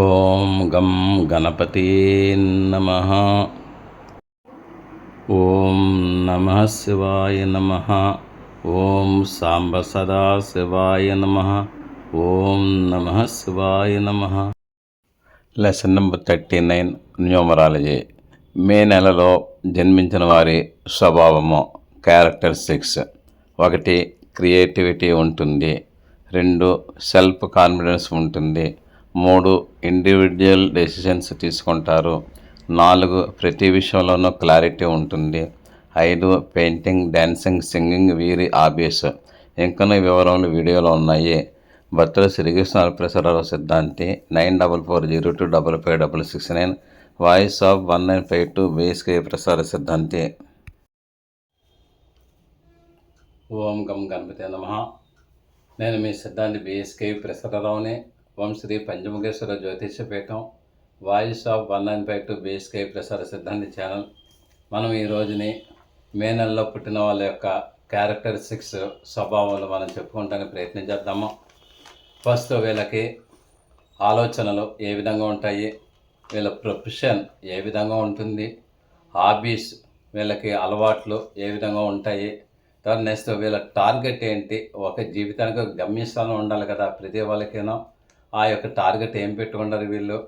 ఓం గం గణపతి నమ. ఓం నమ శివాయ నమ. ఓం సాంబ సదా శివాయ నమ. ఓం నమ శివాయ నమ. Lesson number thirty nine numerology. May నెలలో జన్మించిన వారి స్వభావము క్యారెక్టరిస్టిక్స్ ఒకటి క్రియేటివిటీ ఉంటుంది. రెండు సెల్ఫ్ కాన్ఫిడెన్స్ ఉంటుంది. మూడు ఇండివిజువల్ డెసిషన్స్ తీసుకుంటారు. నాలుగు ప్రతి విషయంలోనూ క్లారిటీ ఉంటుంది. ఐదు పెయింటింగ్ డ్యాన్సింగ్ సింగింగ్ వీరి హాబీస్ ఇంకనూ వివరములు వీడియోలో ఉన్నాయి. భర్తలు Srikrishna Prasararao Siddhanti nine double four zero two double five double six nine voice of one nine five two BSK Prasara Siddhanti. Om గం గణపతి నమ. నేను మీ Siddhanti BSK ప్రసరరావుని. Om Sri Panchamukheshwara Jyotisha Peetham voice of one nine five two BSK ప్రసార సిద్ధాంతి channel. మనం ఈ రోజుని మే నెలలో పుట్టిన వాళ్ళ యొక్క క్యారెక్టర్ సిక్స్ స్వభావాలు మనం చెప్పుకోవడానికి ప్రయత్నం చేద్దాము. ఫస్ట్ వీళ్ళకి ఆలోచనలు ఏ విధంగా ఉంటాయి వీళ్ళ ప్రొఫెషన్ ఏ విధంగా ఉంటుంది హాబీస్ వీళ్ళకి అలవాట్లు ఏ విధంగా ఉంటాయి తర్వాత నెక్స్ట్ వీళ్ళ టార్గెట్ ఏంటి ఒక జీవితానికి గమ్యస్థానం ఉండాలి కదా ప్రతి వాళ్ళకేనో. ఆ యొక్క టార్గెట్ ఏం పెట్టుకుంటారు వీళ్ళు?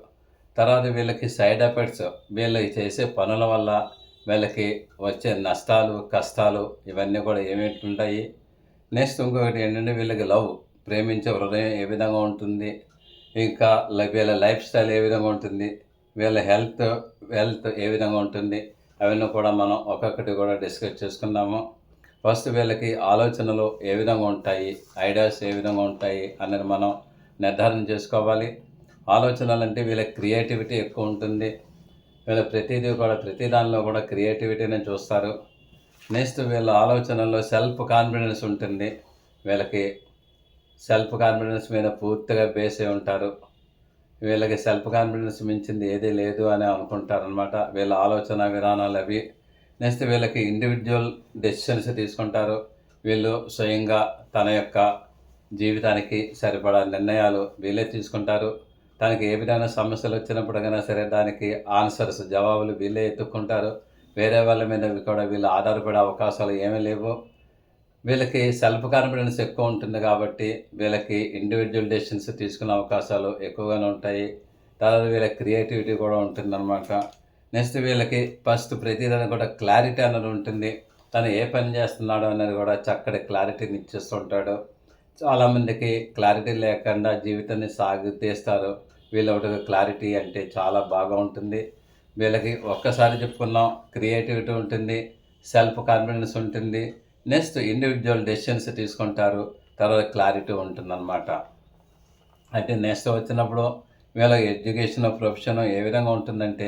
తర్వాత వీళ్ళకి సైడ్ ఎఫెక్ట్స్ వీళ్ళు చేసే పనుల వల్ల వీళ్ళకి వచ్చే నష్టాలు కష్టాలు ఇవన్నీ కూడా ఏమేమి ఉంటాయి? నెక్స్ట్ ఇంకొకటి ఏంటంటే వీళ్ళకి లవ్ ప్రేమించే హృదయం ఏ విధంగా ఉంటుంది? ఇంకా వీళ్ళ లైఫ్ స్టైల్ ఏ విధంగా ఉంటుంది? వీళ్ళ హెల్త్ హెల్త్ ఏ విధంగా ఉంటుంది? అవన్నీ కూడా మనం ఒక్కొక్కటి కూడా డిస్కస్ చేసుకుందాము. ఫస్ట్ వీళ్ళకి ఆలోచనలు ఏ విధంగా ఉంటాయి? ఐడియాస్ ఏ విధంగా ఉంటాయి? అనేది మనం నిర్ధారణ చేసుకోవాలి. ఆలోచనలు అంటే వీళ్ళ క్రియేటివిటీ ఎక్కువ ఉంటుంది. వీళ్ళ ప్రతిదీ కూడా ప్రతి దానిలో కూడా క్రియేటివిటీని చూస్తారు. నెక్స్ట్ వీళ్ళ ఆలోచనల్లో సెల్ఫ్ కాన్ఫిడెన్స్ ఉంటుంది. వీళ్ళకి సెల్ఫ్ కాన్ఫిడెన్స్ మీద పూర్తిగా బేస్ అయి ఉంటారు. వీళ్ళకి సెల్ఫ్ కాన్ఫిడెన్స్ మించింది ఏదీ లేదు అని అనుకుంటారు అనమాట వీళ్ళ ఆలోచన విధానాలు అవి. నెక్స్ట్ వీళ్ళకి ఇండివిజువల్ డెసిషన్స్ తీసుకుంటారు. వీళ్ళు స్వయంగా తన యొక్క జీవితానికి సరిపడా నిర్ణయాలు వీళ్ళే తీసుకుంటారు. తనకి ఏ విధమైన సమస్యలు వచ్చినప్పుడు అయినా సరే దానికి ఆన్సర్స్ జవాబులు వీళ్ళే ఎత్తుక్కుంటారు. వేరే వాళ్ళ మీద కూడా వీళ్ళు ఆధారపడే అవకాశాలు ఏమీ లేవు. వీళ్ళకి సెల్ఫ్ కాన్ఫిడెన్స్ ఎక్కువ ఉంటుంది కాబట్టి వీళ్ళకి ఇండివిజువల్ డెసిషన్స్ తీసుకునే అవకాశాలు ఎక్కువగానే ఉంటాయి. తర్వాత వీళ్ళ క్రియేటివిటీ కూడా ఉంటుందన్నమాట. నెక్స్ట్ వీళ్ళకి ఫస్ట్ ప్రతిదాని కూడా క్లారిటీ అన్నది ఉంటుంది. తను ఏ పని చేస్తున్నాడో అనేది కూడా చక్కటి క్లారిటీని ఇచ్చేస్తుంటాడు. చాలామందికి క్లారిటీ లేకుండా జీవితాన్ని సాగు తీస్తారు వీళ్ళ ఒకటి క్లారిటీ అంటే చాలా బాగా ఉంటుంది. వీళ్ళకి ఒక్కసారి చెప్పుకున్నాం క్రియేటివిటీ ఉంటుంది సెల్ఫ్ కాన్ఫిడెన్స్ ఉంటుంది. నెక్స్ట్ ఇండివిజువల్ డెసిషన్స్ తీసుకుంటారు తర్వాత క్లారిటీ ఉంటుందన్నమాట. అయితే నెక్స్ట్ వచ్చినప్పుడు వీళ్ళ ఎడ్యుకేషన్ ప్రొఫెషన్ ఏ విధంగా ఉంటుందంటే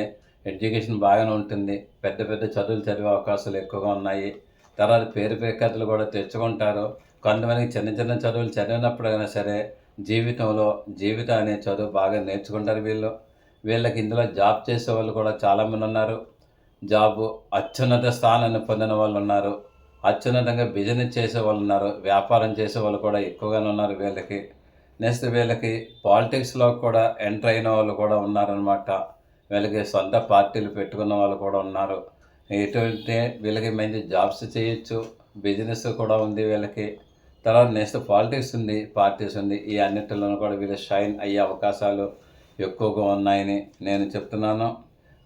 ఎడ్యుకేషన్ బాగానే ఉంటుంది. పెద్ద పెద్ద చదువులు చదివే అవకాశాలు ఎక్కువగా ఉన్నాయి. తర్వాత పేరు ప్రఖ్యాతులు కూడా తెచ్చుకుంటారు. కొంతమందికి చిన్న చిన్న చదువులు చదివినప్పుడైనా సరే జీవితంలో జీవితం అనే చదువు బాగా నేర్చుకుంటారు వీళ్ళు. వీళ్ళకి ఇందులో జాబ్ చేసే వాళ్ళు కూడా చాలామంది ఉన్నారు. జాబు అత్యున్నత స్థానాన్ని పొందిన వాళ్ళు ఉన్నారు. అత్యున్నతంగా బిజినెస్ చేసే వాళ్ళు ఉన్నారు. వ్యాపారం చేసే వాళ్ళు కూడా ఎక్కువగానే ఉన్నారు వీళ్ళకి. నెక్స్ట్ వీళ్ళకి పాలిటిక్స్లో కూడా ఎంటర్ అయిన వాళ్ళు కూడా ఉన్నారనమాట వీళ్ళకి సొంత పార్టీలు పెట్టుకున్న వాళ్ళు కూడా ఉన్నారు. ఎటువంటి వీళ్ళకి మంచి జాబ్స్ చేయొచ్చు. బిజినెస్ కూడా ఉంది వీళ్ళకి. తర్వాత నెక్స్ట్ పాలిటిక్స్ ఉంది పార్టీస్ ఉంది. ఈ అన్నిటిలోనూ కూడా వీళ్ళు షైన్ అయ్యే అవకాశాలు ఎక్కువగా ఉన్నాయని నేను చెప్తున్నాను.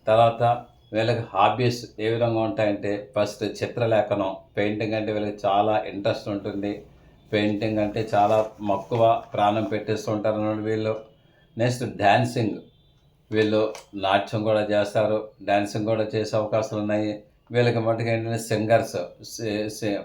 తర్వాత వీళ్ళకి హాబీస్ ఏ విధంగా ఉంటాయంటే ఫస్ట్ చిత్రలేఖనం పెయింటింగ్ అంటే వీళ్ళకి చాలా ఇంట్రెస్ట్ ఉంటుంది. పెయింటింగ్ అంటే చాలా మక్కువ ప్రాణం పెట్టేస్తుంటారు అన్నమాట వీళ్ళు. నెక్స్ట్ డ్యాన్సింగ్ వీళ్ళు నాట్యం కూడా చేస్తారు. డ్యాన్సింగ్ కూడా చేసే అవకాశాలు ఉన్నాయి. వీళ్ళకి మటుకు ఏంటంటే సింగర్స్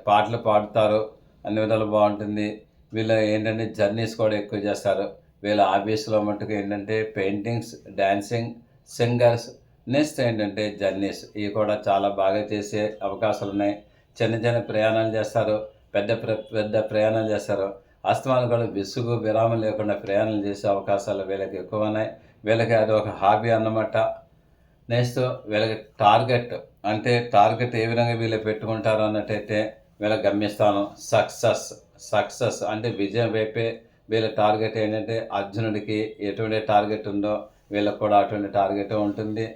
పాటలు పాడుతారు. అన్ని విధాలు బాగుంటుంది. వీళ్ళు ఏంటంటే జర్నీస్ కూడా ఎక్కువ చేస్తారు. వీళ్ళ ఆఫీస్లో మటుకు ఏంటంటే పెయింటింగ్స్ డ్యాన్సింగ్ సింగర్స్ నెక్స్ట్ ఏంటంటే జర్నీస్ ఇవి కూడా చాలా బాగా చేసే అవకాశాలు ఉన్నాయి. చిన్న చిన్న ప్రయాణాలు చేస్తారు. పెద్ద ప్ర- పెద్ద ప్రయాణాలు చేస్తారు. అస్తమానం కూడా విసుగు విరామం లేకుండా ప్రయాణాలు చేసే అవకాశాలు వీళ్ళకి ఎక్కువ ఉన్నాయి. వీళ్ళకి అది ఒక హాబీ అన్నమాట. నెక్స్ట్ వీళ్ళకి టార్గెట్ అంటే టార్గెట్ ఏ విధంగా వీళ్ళు పెట్టుకుంటారు అన్నట్టయితే వీళ్ళ గమ్యస్థానం సక్సెస్ సక్సెస్ అంటే విజయం వైపే వీళ్ళ టార్గెట్ ఏంటంటే అర్జునుడికి ఎటువంటి టార్గెట్ ఉందో వీళ్ళకి కూడా అటువంటి టార్గెట్ ఉంటుంది.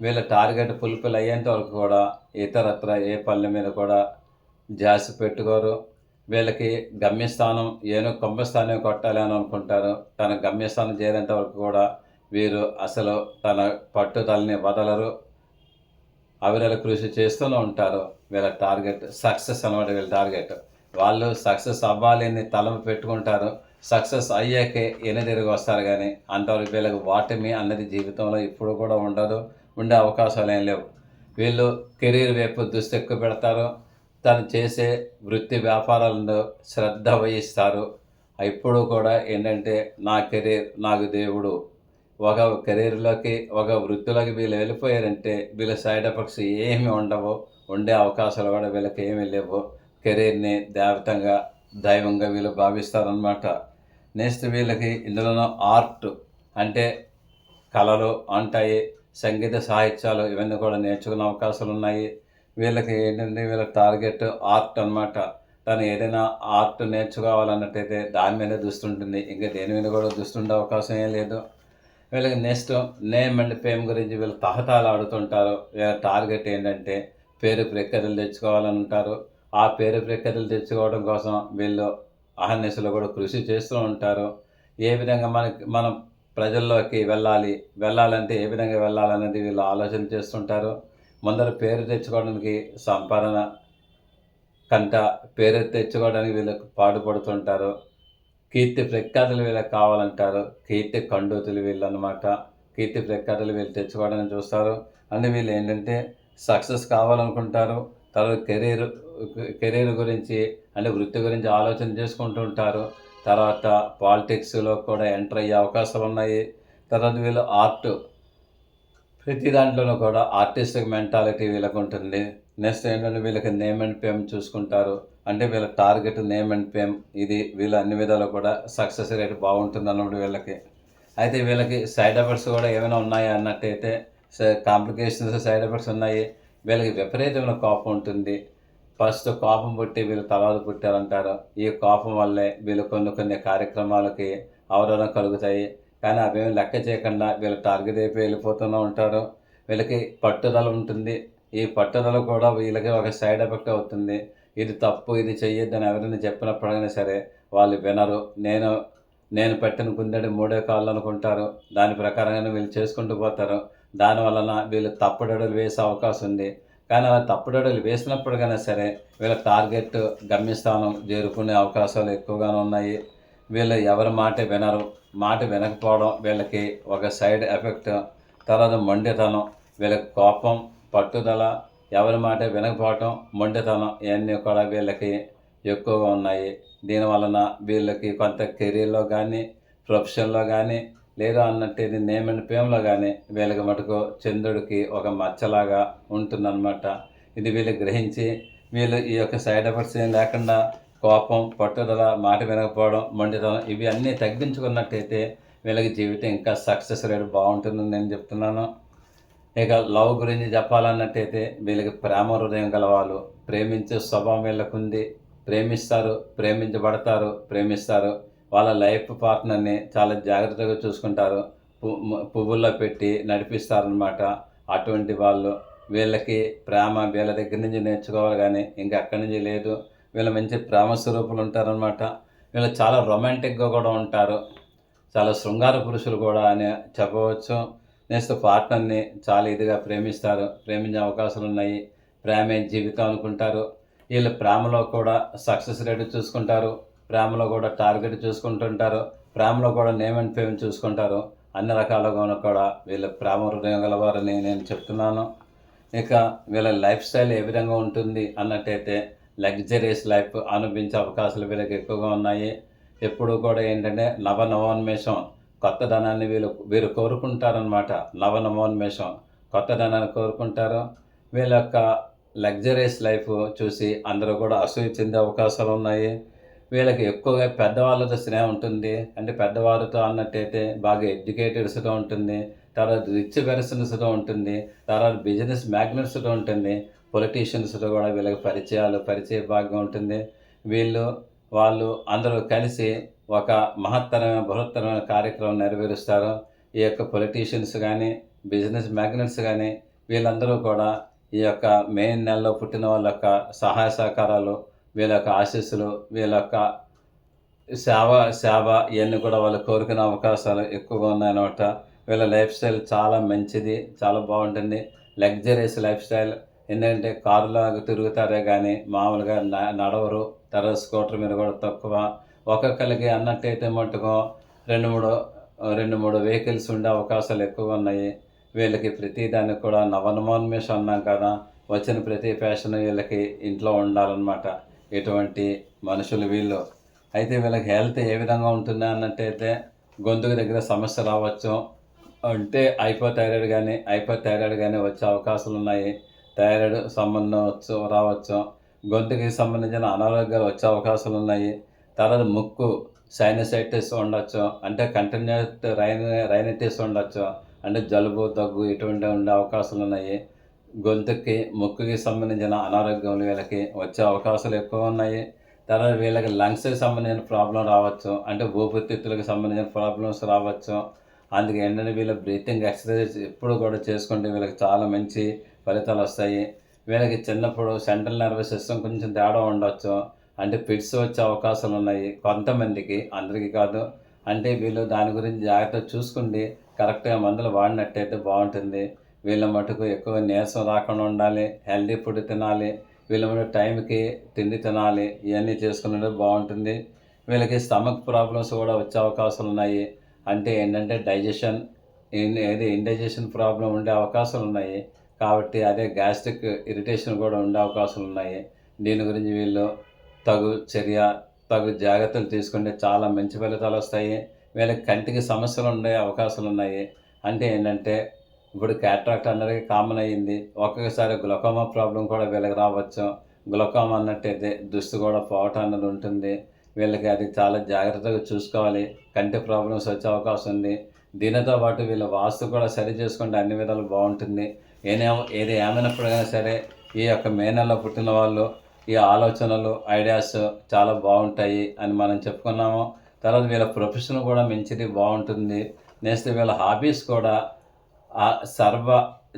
వీళ్ళ టార్గెట్ ఫుల్ఫిల్ అయ్యేంత వరకు కూడా ఇతరత్ర ఏ పనుల మీద కూడా జాస్ పెట్టుకోరు. వీళ్ళకి గమ్యస్థానం ఏనో కుంభస్థానం కొట్టాలి అని అనుకుంటారు. తన గమ్యస్థానం చేరేంత వరకు కూడా వీరు అసలు తన పట్టుదలని వదలరు. అవిరల కృషి చేస్తూనే ఉంటారు. వీళ్ళ టార్గెట్ సక్సెస్ అనమాట వీళ్ళ టార్గెట్. వాళ్ళు సక్సెస్ అవ్వాలి అని తలము పెట్టుకుంటారు. సక్సెస్ అయ్యాకే ఎనదిరిగి వస్తారు కానీ అంతవరకు వీళ్ళకి వాటమి అన్నది జీవితంలో ఇప్పుడు కూడా ఉండదు. ఉండే అవకాశాలు ఏం లేవు. వీళ్ళు కెరీర్ వైపు దృష్టి ఎక్కువ పెడతారు. తను చేసే వృత్తి వ్యాపారాలను శ్రద్ధ వహిస్తారు. ఇప్పుడు కూడా ఏంటంటే నా కెరీర్ నాకు దేవుడు ఒక కెరీర్లోకి ఒక వృత్తిలోకి వీళ్ళు వెళ్ళిపోయారంటే వీళ్ళ సైడ్ ఎఫెక్ట్స్ ఏమి ఉండవు. ఉండే అవకాశాలు కూడా వీళ్ళకి ఏమీ లేవు. కెరీర్ని దేవతంగా దైవంగా వీళ్ళు భావిస్తారనమాట నెక్స్ట్ వీళ్ళకి ఇందులోనూ ఆర్ట్ అంటే కళలు ఉంటాయి సంగీత సాహిత్యాలు ఇవన్నీ కూడా నేర్చుకునే అవకాశాలు ఉన్నాయి. వీళ్ళకి ఏంటంటే వీళ్ళ టార్గెట్ ఆర్ట్ అనమాట తను ఏదైనా ఆర్ట్ నేర్చుకోవాలన్నట్టయితే దాని మీద దృష్టి ఉంటుంది. ఇంకా దేని మీద కూడా దృష్టి ఉండే అవకాశం ఏం లేదు. వీళ్ళకి నెక్స్ట్ నేమ్ అండ్ ఫేమ్ గురించి వీళ్ళు తహతాలు ఆడుతుంటారు. వీళ్ళ టార్గెట్ ఏంటంటే పేరు ప్రఖ్యాతులు తెచ్చుకోవాలని ఉంటారు ఆ పేరు ప్రఖ్యాతులు తెచ్చుకోవడం కోసం వీళ్ళు అహర్నిశలు కూడా కృషి చేస్తూ ఉంటారు. ఏ విధంగా మనకి మనం ప్రజల్లోకి వెళ్ళాలి వెళ్ళాలంటే ఏ విధంగా వెళ్ళాలనేది వీళ్ళు ఆలోచన చేస్తుంటారు. ముందర పేరు తెచ్చుకోవడానికి సంపాదన కంట పేరు తెచ్చుకోవడానికి వీళ్ళకి పాటుపడుతుంటారు. కీర్తి ప్రఖ్యాతలు వీళ్ళకి కావాలంటారు. కీర్తి కండోతులు వీళ్ళు అనమాట కీర్తి ప్రఖ్యాతులు వీళ్ళు తెచ్చుకోవడానికి చూస్తారు. అంటే వీళ్ళు ఏంటంటే సక్సెస్ కావాలనుకుంటారు. తర్వాత కెరీర్ కెరీర్ గురించి అంటే వృత్తి గురించి ఆలోచన చేసుకుంటూ ఉంటారు. తర్వాత పాలిటిక్స్లో కూడా ఎంటర్ అయ్యే అవకాశాలు ఉన్నాయి. తర్వాత వీళ్ళు ఆర్ట్ ప్రతి దాంట్లోనూ కూడా ఆర్టిస్టిక్ మెంటాలిటీ వీళ్ళకు ఉంటుంది నెక్స్ట్ ఏంటంటే వీళ్ళకి నేమ్ అండ్ పేమెంట్ చూసుకుంటారు. అంటే వీళ్ళ టార్గెట్ నేమ్ అండ్ పేమ్ ఇది వీళ్ళ అన్ని విధాలు కూడా సక్సెస్ రేట్ బాగుంటుంది అన్నప్పుడు వీళ్ళకి. అయితే వీళ్ళకి సైడ్ ఎఫెక్ట్స్ కూడా ఏమైనా ఉన్నాయా అన్నట్టయితే కాంప్లికేషన్స్ సైడ్ ఎఫెక్ట్స్ ఉన్నాయి. వీళ్ళకి విపరీతమైన కోపం ఉంటుంది. ఫస్ట్ కోపం పుట్టి వీళ్ళు తర్వాత పుట్టారంటారు. ఈ కోపం వల్లే వీళ్ళు కొన్ని కొన్ని కార్యక్రమాలకి అవరోధం కలుగుతాయి. కానీ అవేమి లెక్క చేయకుండా వీళ్ళు టార్గెట్ అయిపోయి వెళ్ళిపోతూనే ఉంటారు. వీళ్ళకి పట్టుదల ఉంటుంది. ఈ పట్టుదల కూడా వీళ్ళకి ఒక సైడ్ ఎఫెక్ట్ అవుతుంది. ఇది తప్పు ఇది చెయ్యొద్దని ఎవరైనా చెప్పినప్పుడైనా సరే వాళ్ళు వినరు. నేను నేను పెట్టిన కుందడి మూడే కాళ్ళు అనుకుంటారు. దాని ప్రకారంగానే వీళ్ళు చేసుకుంటూ పోతారు. దాని వలన వీళ్ళు తప్పుడడులు వేసే అవకాశం ఉంది. కానీ అలా తప్పుడడులు వేసినప్పటికైనా సరే వీళ్ళ టార్గెట్ గమ్యస్థానం చేరుకునే అవకాశాలు ఎక్కువగానే ఉన్నాయి. వీళ్ళు ఎవరి మాట వినరు. మాట వినకపోవడం వీళ్ళకి ఒక సైడ్ ఎఫెక్ట్ తర్వాత మొండితనం వీళ్ళకి కోపం పట్టుదల ఎవరి మాట వినకపోవటం మొండితనం ఇవన్నీ కూడా వీళ్ళకి ఎక్కువగా ఉన్నాయి. దీనివలన వీళ్ళకి కొంత కెరీర్లో కానీ ప్రొఫెషన్లో కానీ లేదా అన్నట్టు ఇది నేమ్ అండ్ పేమ్లో కానీ వీళ్ళకి మటుకు చంద్రుడికి ఒక మచ్చలాగా ఉంటుందన్నమాట. ఇది వీళ్ళు గ్రహించి వీళ్ళు ఈ యొక్క సైడ్ ఎఫెక్ట్స్ ఏం లేకుండా కోపం పట్టుదల మాట వినకపోవడం మొండితనం ఇవి అన్నీ తగ్గించుకున్నట్టయితే వీళ్ళకి జీవితం ఇంకా సక్సెస్ రేట్ బాగుంటుందని నేను చెప్తున్నాను. ఇక లవ్ గురించి చెప్పాలన్నట్టయితే వీళ్ళకి ప్రేమ హృదయం గలవాళ్ళు. ప్రేమించే స్వభావం వీళ్ళకుంది ప్రేమిస్తారు ప్రేమించబడతారు ప్రేమిస్తారు. వాళ్ళ లైఫ్ పార్ట్నర్ని చాలా జాగ్రత్తగా చూసుకుంటారు. పువ్వుల్లో పెట్టి నడిపిస్తారనమాట అటువంటి వాళ్ళు. వీళ్ళకి ప్రేమ వీళ్ళ దగ్గర నుంచి నేర్చుకోవాలి కానీ ఇంకా అక్కడి నుంచి లేదు. వీళ్ళు మంచి ప్రేమ స్వరూపులు ఉంటారనమాట వీళ్ళు చాలా రొమాంటిక్గా కూడా ఉంటారు. చాలా శృంగార పురుషులు కూడా అని చెప్పవచ్చు. నెక్స్ట్ పార్ట్నర్ని చాలా ఇదిగా ప్రేమిస్తారు ప్రేమించే అవకాశాలు ఉన్నాయి ప్రేమే జీవితం అనుకుంటారు. వీళ్ళు ప్రేమలో కూడా సక్సెస్ రేట్ చూసుకుంటారు ప్రేమలో కూడా టార్గెట్ చూసుకుంటుంటారు ప్రేమలో కూడా నేమ్ అండ్ ఫేమ్ చూసుకుంటారు. అన్ని రకాలుగా కూడా వీళ్ళ ప్రేమ హృదయం గలవారని నేను చెప్తున్నాను. ఇక వీళ్ళ లైఫ్ స్టైల్ ఏ విధంగా ఉంటుంది అన్నట్టయితే లగ్జరీస్ లైఫ్ అనుభవించే అవకాశాలు వీళ్ళకి ఎక్కువగా ఉన్నాయి. ఎప్పుడు కూడా ఏంటంటే నవ నవోన్మేషం కొత్త ధనాన్ని వీళ్ళు వీరు కోరుకుంటారనమాట నవనవోన్మేషం కొత్త ధనాన్ని కోరుకుంటారు. వీళ్ళ యొక్క లగ్జరీస్ లైఫ్ చూసి అందరూ కూడా అసూయ చెందే అవకాశాలు ఉన్నాయి. వీళ్ళకి ఎక్కువగా పెద్దవాళ్ళతో స్నేహం ఉంటుంది. అంటే పెద్దవారితో అన్నట్టయితే బాగా ఎడ్యుకేటెడ్స్తో ఉంటుంది. తర్వాత రిచ్ పర్సన్స్తో ఉంటుంది. తర్వాత బిజినెస్ మ్యాగ్నెట్స్తో ఉంటుంది. పొలిటీషియన్స్తో కూడా వీళ్ళకి పరిచయాలు పరిచయ భాగం ఉంటుంది. వీళ్ళు వాళ్ళు అందరూ కలిసి ఒక మహత్తరమైన బృహత్తరమైన కార్యక్రమం నెరవేరుస్తారు. ఈ యొక్క పొలిటీషియన్స్ కానీ బిజినెస్ మ్యాగ్నెట్స్ కానీ వీళ్ళందరూ కూడా ఈ యొక్క మే నెలలో పుట్టిన వాళ్ళ యొక్క సహాయ సహకారాలు వీళ్ళ యొక్క ఆశీస్సులు వీళ్ళ యొక్క సేవ సేవ ఇవన్నీ కూడా వాళ్ళు కోరుకునే అవకాశాలు ఎక్కువగా ఉన్నాయన్నమాట. వీళ్ళ లైఫ్ స్టైల్ చాలా మంచిది చాలా బాగుంటుంది. లగ్జరీస్ లైఫ్ స్టైల్ ఎందుకంటే కారులో తిరుగుతారే కానీ మామూలుగా నడవరు. తర్వాత స్కూటర్ మీద కూడా తక్కువ. ఒక్కొక్కరికి అన్నట్టయితే మటుకు రెండు మూడు రెండు మూడు వెహికల్స్ ఉండే అవకాశాలు ఎక్కువ ఉన్నాయి. వీళ్ళకి ప్రతి దానికి కూడా నవనమోన్మేషం అన్నాం కదా. వచ్చిన ప్రతి ఫ్యాషన్ వీళ్ళకి ఇంట్లో ఉండాలన్నమాట. ఇటువంటి మనుషులు వీళ్ళు. అయితే వీళ్ళకి హెల్త్ ఏ విధంగా ఉంటుంది అన్నట్టయితే గొంతుకు దగ్గర సమస్య రావచ్చు. అంటే హైపోథైరాయిడ్ కానీ హైపోథైరాయిడ్ కానీ వచ్చే అవకాశాలు ఉన్నాయి. థైరాయిడ్ సంబంధం వచ్చు రావచ్చు గొంతుకి సంబంధించిన అనారోగ్యాలు వచ్చే అవకాశాలు ఉన్నాయి. తర్వాత ముక్కు సైనసైటిస్ ఉండొచ్చు అంటే కంటిన్యూస్ రైన్ రైనటిస్ ఉండొచ్చు అంటే జలుబు దగ్గు ఇటువంటి ఉండే అవకాశాలు ఉన్నాయి. గొంతుకి ముక్కుకి సంబంధించిన అనారోగ్యం వీళ్ళకి వచ్చే అవకాశాలు ఎక్కువ ఉన్నాయి. తర్వాత వీళ్ళకి లంగ్స్కి సంబంధించిన ప్రాబ్లం రావచ్చు అంటే ఊపిరితిత్తులకు సంబంధించిన ప్రాబ్లమ్స్ రావచ్చు. అందుకే ఏంటంటే వీళ్ళ బ్రీతింగ్ ఎక్సర్సైజ్ ఎప్పుడు కూడా చేసుకుంటే వీళ్ళకి చాలా మంచి ఫలితాలు వస్తాయి. వీళ్ళకి చిన్నప్పుడు సెంట్రల్ నర్వస్ సిస్టమ్ కొంచెం తేడా ఉండొచ్చు. అంటే ఫిట్స్ వచ్చే అవకాశాలు ఉన్నాయి. కొంతమందికి అందరికీ కాదు. అంటే వీళ్ళు దాని గురించి జాగ్రత్త చూసుకుండి కరెక్ట్గా మందులు వాడినట్టయితే బాగుంటుంది. వీళ్ళ మటుకు ఎక్కువ నీరసం రాకుండా ఉండాలి. హెల్దీ ఫుడ్ తినాలి. వీళ్ళ మటుకు టైంకి తిండి తినాలి. ఇవన్నీ చేసుకున్నట్టు బాగుంటుంది. వీళ్ళకి స్టమక్ ప్రాబ్లమ్స్ కూడా వచ్చే అవకాశాలు ఉన్నాయి. అంటే ఏంటంటే డైజెషన్ ఏది ఇండైజెషన్ ప్రాబ్లం ఉండే అవకాశాలు ఉన్నాయి. కాబట్టి అదే గ్యాస్ట్రిక్ ఇరిటేషన్ కూడా ఉండే అవకాశాలు ఉన్నాయి. దీని గురించి వీళ్ళు తగు చర్య తగు జాగ్రత్తలు తీసుకుంటే చాలా మంచి ఫలితాలు వస్తాయి. వీళ్ళకి కంటికి సమస్యలు ఉండే అవకాశాలు ఉన్నాయి. అంటే ఏంటంటే ఇప్పుడు క్యాట్రాక్ట్ అందరికీ కామన్ అయ్యింది. ఒక్కొక్కసారి గ్లకోమా ప్రాబ్లం కూడా వీళ్ళకి రావచ్చు. గ్లకోమా అన్నట్టయితే దుస్తు కూడా పోవటం అన్నది ఉంటుంది. వీళ్ళకి అది చాలా జాగ్రత్తగా చూసుకోవాలి. కంటి ప్రాబ్లమ్స్ వచ్చే అవకాశం ఉంది. దీనితో పాటు వీళ్ళ వాస్తు కూడా సరి చేసుకుంటే అన్ని విధాలు బాగుంటుంది. ఏనే ఏది ఏమైనప్పుడైనా సరే ఈ యొక్క మే నెలలో పుట్టిన వాళ్ళు ఈ ఆలోచనలు ఐడియాస్ చాలా బాగుంటాయి అని మనం చెప్పుకున్నాము. తర్వాత వీళ్ళ ప్రొఫెషన్ కూడా మంచిది బాగుంటుంది. నెక్స్ట్ వీళ్ళ హాబీస్ కూడా సర్వ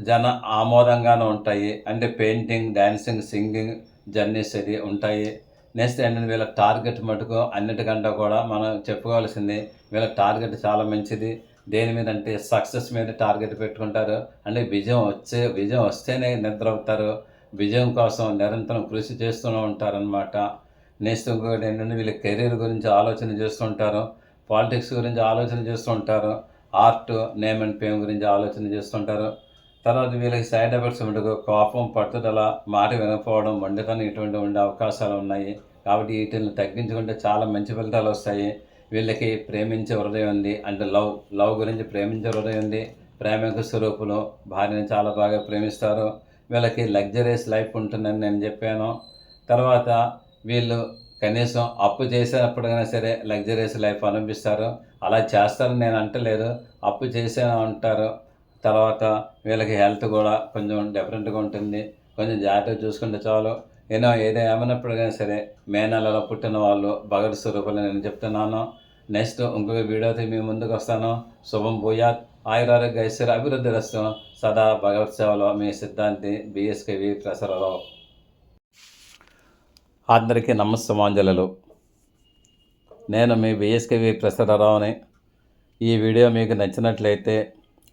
జన ఆమోదంగానే ఉంటాయి. అంటే పెయింటింగ్ డ్యాన్సింగ్ సింగింగ్ జర్నీస్ అది ఉంటాయి. నెక్స్ట్ ఏంటంటే వీళ్ళ టార్గెట్ మటుకు అన్నిటికంటే కూడా మనం చెప్పుకోవాల్సింది వీళ్ళ టార్గెట్ చాలా మంచిది. దేని మీద అంటే సక్సెస్ మీద టార్గెట్ పెట్టుకుంటారు. అంటే విజయం వచ్చే విజయం వస్తేనే నిద్ర అవుతారు విజయం కోసం నిరంతరం కృషి చేస్తూనే ఉంటారనమాట నెక్స్ట్ ఇంకొకటి ఏంటంటే వీళ్ళ కెరీర్ గురించి ఆలోచన చేస్తుంటారు పాలిటిక్స్ గురించి ఆలోచన చేస్తుంటారు ఆర్ట్ నేమ్ అండ్ పేమ్ గురించి ఆలోచన చేస్తుంటారు తర్వాత వీళ్ళకి సైడ్ ఎఫెక్ట్స్ ఉండదు కోపం పట్టుదల మాట వినకపోవడం వండుకొని ఇటువంటి ఉండే అవకాశాలు ఉన్నాయి. కాబట్టి వీటిని తగ్గించుకుంటే చాలా మంచి ఫలితాలు వస్తాయి. వీళ్ళకి ప్రేమించే హృదయం ఉంది. అంటే లవ్ లవ్ గురించి ప్రేమించే హృదయం ఉంది. ప్రేమిక స్వరూపులు భార్యని చాలా బాగా ప్రేమిస్తారు. వీళ్ళకి లగ్జరీస్ లైఫ్ ఉంటుందని నేను చెప్పాను. తర్వాత వీళ్ళు కనీసం అప్పు చేసినప్పుడైనా సరే లగ్జరీస్ లైఫ్ అనిపిస్తారు అలా చేస్తారని నేను అంటలేదు. అప్పు చేసే అంటారు. తర్వాత వీళ్ళకి హెల్త్ కూడా కొంచెం డిఫరెంట్గా ఉంటుంది. కొంచెం జాగ్రత్తగా చూసుకుంటే చాలు. ఏదో ఏదో ఏమైనప్పటికైనా సరే మే నెలలో పుట్టిన వాళ్ళు భగవత్ స్వరూపాలు నేను చెప్తున్నాను. నెక్స్ట్ ఇంకొక వీడియోతో మీ ముందుకు వస్తాను. శుభం భూయాత్. ఆయురారోగ్య ఐశ్వర్య అభివృద్ధి రస్తం. సదా భగవత్ సేవలో మీ సిద్ధాంతి బిఎస్కేవి ప్రసరరావు అందరికీ నమస్సమాంజలు నేను మీ బిఎస్కేవి ప్రసరరావుని. ఈ వీడియో మీకు నచ్చినట్లయితే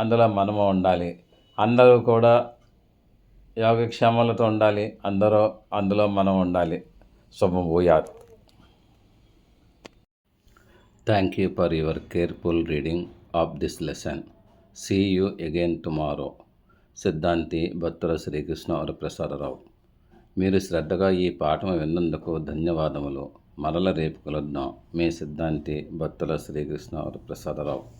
అందులో మనము ఉండాలి. అందరూ కూడా యోగక్షేమాలతో ఉండాలి. అందరూ అందులో మనం ఉండాలి. శుభం భూయాత్. Thank you for your careful reading of this lesson see you again tomorrow సిద్ధాంతి భక్తుల శ్రీకృష్ణ వరప్రసాదరావు మీరు శ్రద్ధగా ఈ పాఠం విన్నందుకు ధన్యవాదములు. మరల రేపు కలుద్దాం. మీ సిద్ధాంతి భక్తుల శ్రీకృష్ణ వరప్రసాదరావు